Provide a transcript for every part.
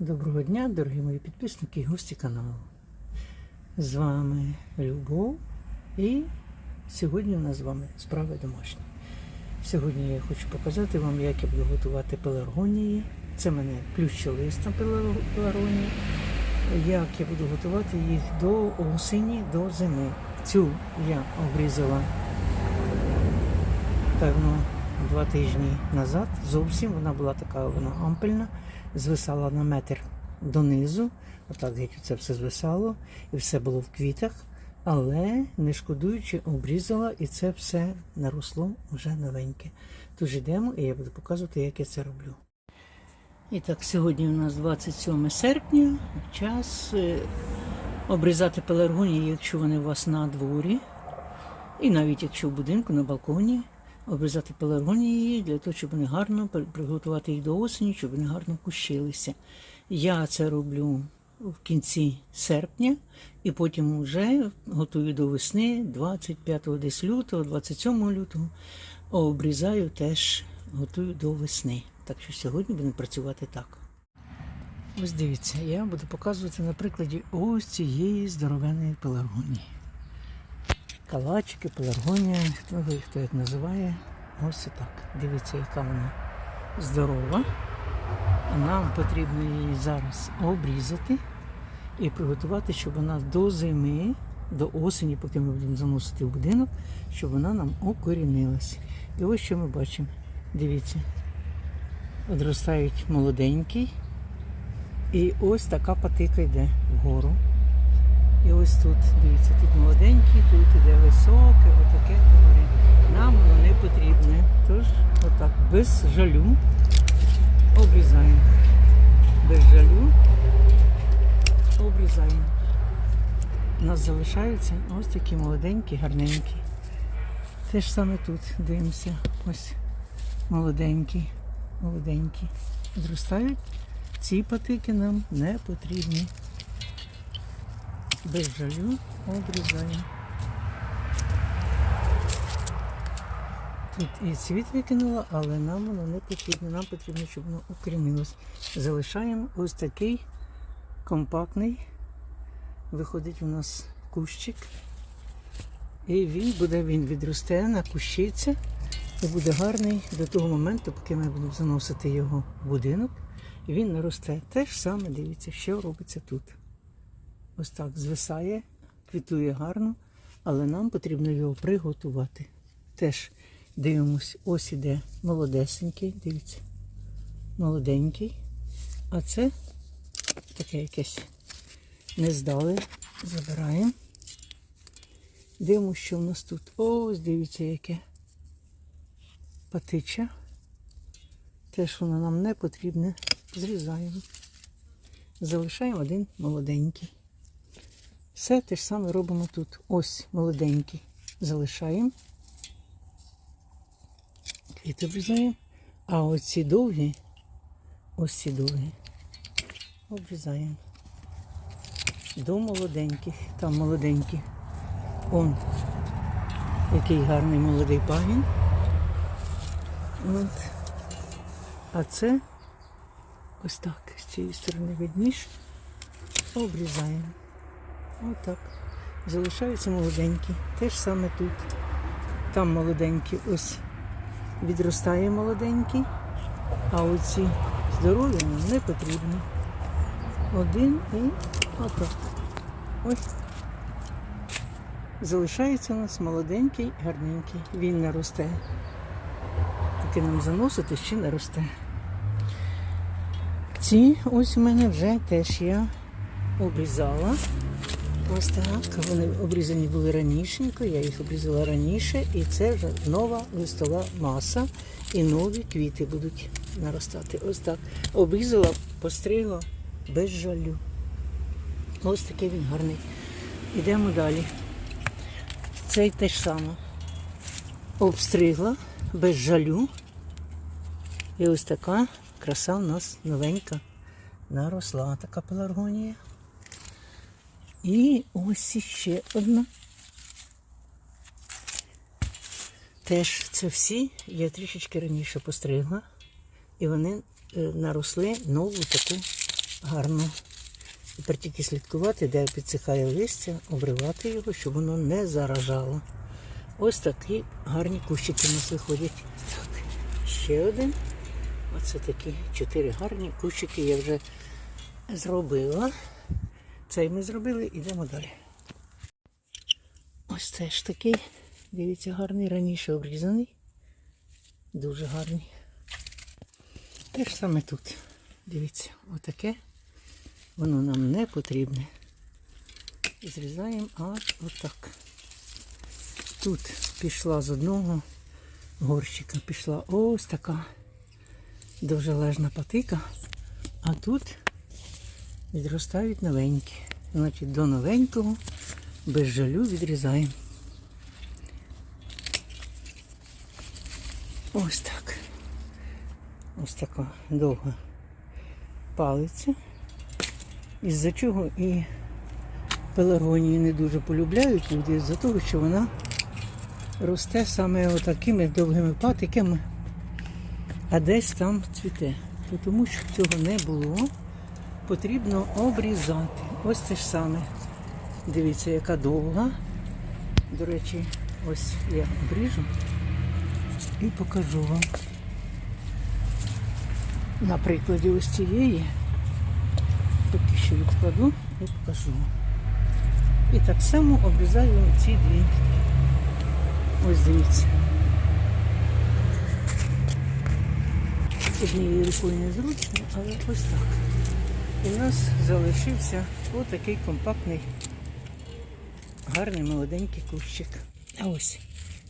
Доброго дня, дорогі мої підписники і гості каналу. З вами Любов і сьогодні у нас з вами справи домашні. Сьогодні я хочу показати вам, як я буду готувати пеларгонії. Це мене плющолиста пелар- пеларгонії. Як я буду готувати їх до осені, до зими. Цю я обрізала певно, два тижні назад. Зовсім вона була така вона ампельна, звисала на метр донизу. Отак як це все звисало, і все було в квітах. Але не шкодуючи, обрізала, і це все наросло вже новеньке. Тож йдемо, і я буду показувати, як я це роблю. І так, сьогодні у нас 27 серпня. Час е, обрізати пеларгонії, якщо вони у вас на дворі. І навіть якщо в будинку на балконі обрізати пеларгонії для того, щоб вони гарно приготувати їх до осені, щоб вони гарно кущилися. Я це роблю в кінці серпня, і потім вже готую до весни, 25 десь лютого, 27 лютого. Обрізаю теж, готую до весни. Так що сьогодні будемо працювати так. Ось дивіться, я буду показувати на прикладі ось цієї здоровенної пеларгонії калачики, пеларгонія, хто, хто як називає. Ось так. Дивіться, яка вона здорова. Нам потрібно її зараз обрізати і приготувати, щоб вона до зими, до осені, поки ми будемо заносити в будинок, щоб вона нам окорінилася. І ось що ми бачимо. Дивіться. Одростають молоденький. І ось така патика йде вгору. І ось тут, дивіться, тут молоденький, тут іде високе, отаке говорить. Нам воно не потрібне. Тож, отак, без жалю обрізаємо. Без жалю обрізаємо. У нас залишаються ось такі молоденькі, гарненькі. Те ж саме тут дивимося. Ось молоденькі, молоденькі. Зростають. Ці патики нам не потрібні без жалю обрізаємо. Тут і цвіт викинула, але нам воно не потрібно. Нам потрібно, щоб воно укорінилось. Залишаємо ось такий компактний. Виходить у нас кущик. І він буде, він відросте, накущиться і буде гарний до того моменту, поки ми будемо заносити його в будинок. І він наросте. Те ж саме, дивіться, що робиться тут. Ось так звисає, квітує гарно, але нам потрібно його приготувати. Теж дивимось, ось іде молодесенький, дивіться, молоденький. А це таке якесь не здали. Забираємо. Дивимося, що в нас тут. Ось, дивіться, яке патича. Теж воно нам не потрібне. Зрізаємо. Залишаємо один молоденький. Все те ж саме робимо тут. Ось молоденький. Залишаємо. Квіти обрізаємо. А оці довгі, ось ці довгі, обрізаємо. До молоденьких. Там молоденькі. Он, який гарний молодий пагін. От. А це ось так, з цієї сторони видніше. Обрізаємо. Отак. Залишаються молоденькі. Те ж саме тут. Там молоденькі ось відростає молоденький, а оці здорові нам не потрібні. Один і отак. Ось. Залишається у нас молоденький, гарненький. Він не росте. Таки нам заносити ще не росте. Ці ось у мене вже теж я обрізала. Ось так. Вони обрізані були ранішенько, я їх обрізала раніше, і це вже нова листова маса і нові квіти будуть наростати. Ось так. Обрізала, постригла без жалю. Ось такий він гарний. Йдемо далі. Цей теж саме. Обстригла без жалю. І ось така краса у нас новенька наросла. Така пеларгонія. І ось іще одна. Теж це всі я трішечки раніше постригла, і вони е, наросли нову таку гарно. Тепер тільки слідкувати, де підсихає листя, обривати його, щоб воно не заражало. Ось такі гарні кущики у нас виходять. Так, ще один. Оце такі чотири гарні кущики я вже зробила. Цей ми зробили, йдемо далі. Ось теж такий. Дивіться, гарний, раніше обрізаний. Дуже гарний. Те ж саме тут. Дивіться, отаке. Воно нам не потрібне. Зрізаємо аж отак. Тут пішла з одного горщика, пішла ось така довжележна патика, а тут відростають новенькі. Значить, до новенького без жалю відрізаємо. Ось так. Ось така довга палиця. Із-за чого і пеларгонії не дуже полюбляють люди, з-за того, що вона росте саме отакими довгими патиками, а десь там цвіте. Тому що цього не було, потрібно обрізати. Ось те ж саме. Дивіться, яка довга. До речі, ось я обріжу і покажу вам. На прикладі ось цієї поки що відкладу і покажу. І так само обрізаю ці дві. Ось дивіться. Однією рукою незручно, але ось так. І у нас залишився отакий компактний, гарний молоденький кущик. А ось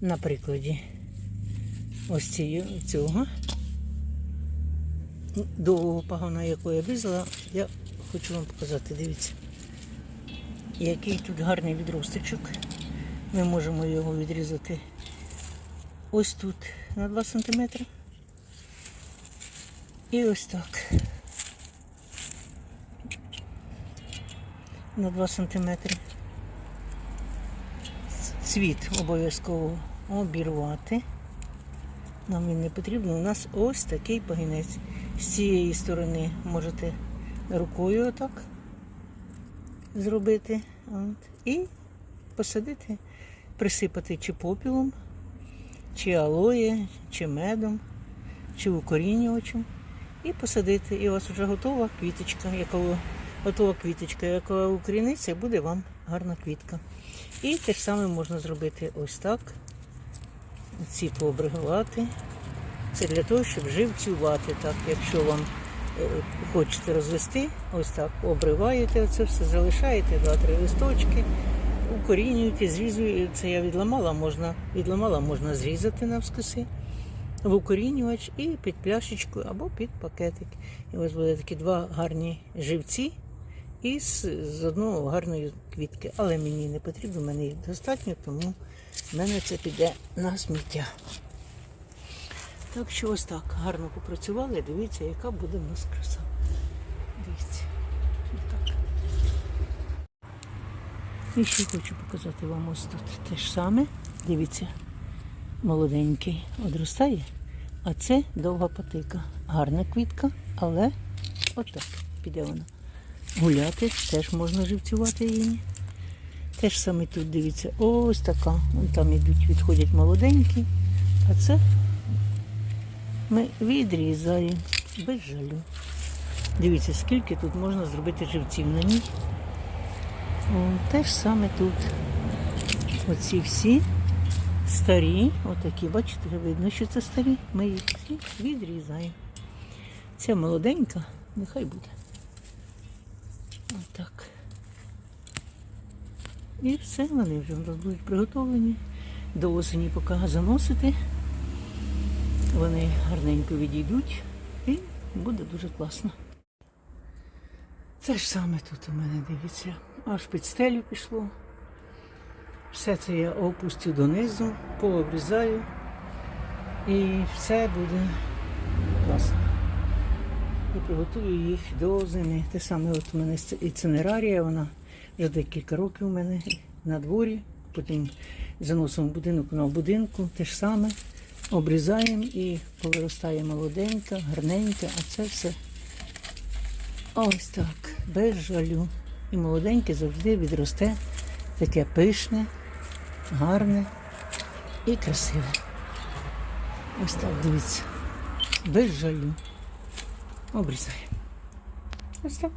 на прикладі ось цієї, цього довгого пагона, яку я обрізала, я хочу вам показати, дивіться. Який тут гарний відросточок. Ми можемо його відрізати ось тут на 2 см. І ось так. На 2 см. Цвіт обов'язково обірвати. Нам він не потрібно. У нас ось такий пагінець. З цієї сторони можете рукою отак зробити. От, і посадити, присипати чи попілом, чи алоє, чи медом, чи укорінювачем. І посадити. І у вас вже готова квіточка, яка готова квіточка, яка укоріниться, буде вам гарна квітка. І те ж саме можна зробити ось так. Ці пообригувати. Це для того, щоб живцювати. Так, якщо вам е, хочете розвести, ось так обриваєте оце все, залишаєте два-три листочки, укорінюєте, зрізуєте. Це я відламала, можна відламала, можна зрізати навскоси в укорінювач і під пляшечку або під пакетик. І ось буде такі два гарні живці і з, з одного гарної квітки. Але мені не потрібно, в мене їх достатньо, тому в мене це піде на сміття. Так що ось так гарно попрацювали. Дивіться, яка буде в нас краса. Дивіться. Отак. І ще хочу показати вам ось тут те ж саме. Дивіться, молоденький одростає, а це довга патика. Гарна квітка, але отак піде вона. Гуляти теж можна живцювати її. Те ж саме тут дивіться, ось така. Вон там ідуть, відходять молоденькі, а це ми відрізаємо без жалю. Дивіться, скільки тут можна зробити живців на ній. О, те ж саме тут. Оці всі старі, отакі, бачите, видно, що це старі. Ми їх всі відрізаємо. Ця молоденька, нехай буде. Отак. І все, вони вже у нас будуть приготовлені. До осені поки заносити. Вони гарненько відійдуть і буде дуже класно. Це ж саме тут у мене дивіться. Аж під стелю пішло. Все це я опустю донизу, пообрізаю і все буде класно. І приготую їх до зими. Те саме от у мене і цинерарія, вона вже декілька років у мене на дворі, потім заносимо будинок на будинку, те ж саме. Обрізаємо і повиростає молоденька, гарненька, а це все ось так, без жалю. І молоденьке завжди відросте таке пишне, гарне і красиве. Ось так, дивіться, без жалю. Обрізаємо. Ось так.